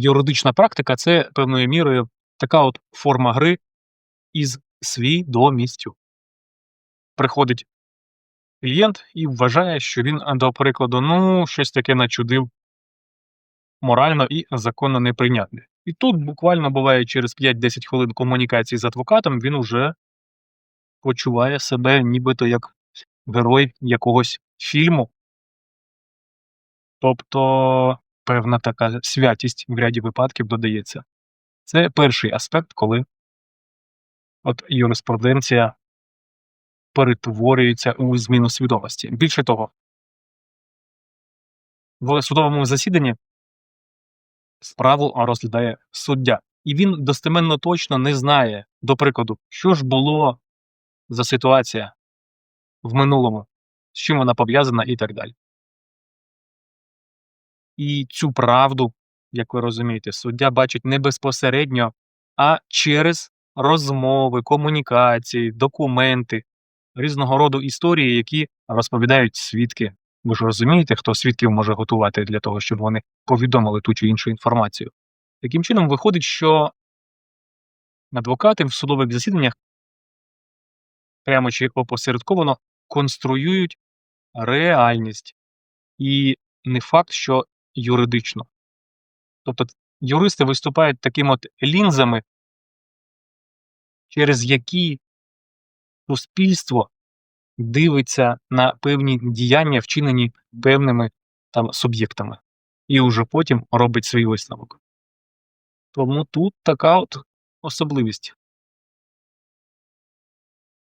Юридична практика це певною мірою така от форма гри із свідомістю. Приходить клієнт і вважає, що він, до прикладу, ну, щось таке начудив морально і законно неприйнятне. І тут буквально буває через 5-10 хвилин комунікації з адвокатом він уже почуває себе нібито як герой якогось фільму. Тобто певна така святість в ряді випадків додається. Це перший аспект, коли от юриспруденція перетворюється у зміну свідомості. Більше того, в судовому засіданні справу розглядає суддя, і він достеменно точно не знає, до прикладу, що ж було за ситуація в минулому, з чим вона пов'язана і так далі. І цю правду, як ви розумієте, суддя бачить не безпосередньо, а через розмови, комунікації, документи, різного роду історії, які розповідають свідки. Ви ж розумієте, хто свідків може готувати для того, щоб вони повідомили ту чи іншу інформацію. Таким чином, виходить, що адвокати в судових засіданнях прямо чи опосередковано конструюють реальність. І не факт, що юридично. Тобто юристи виступають такими от лінзами, через які суспільство дивиться на певні діяння, вчинені певними там суб'єктами, і уже потім робить свій висновок. Тому тут така от особливість.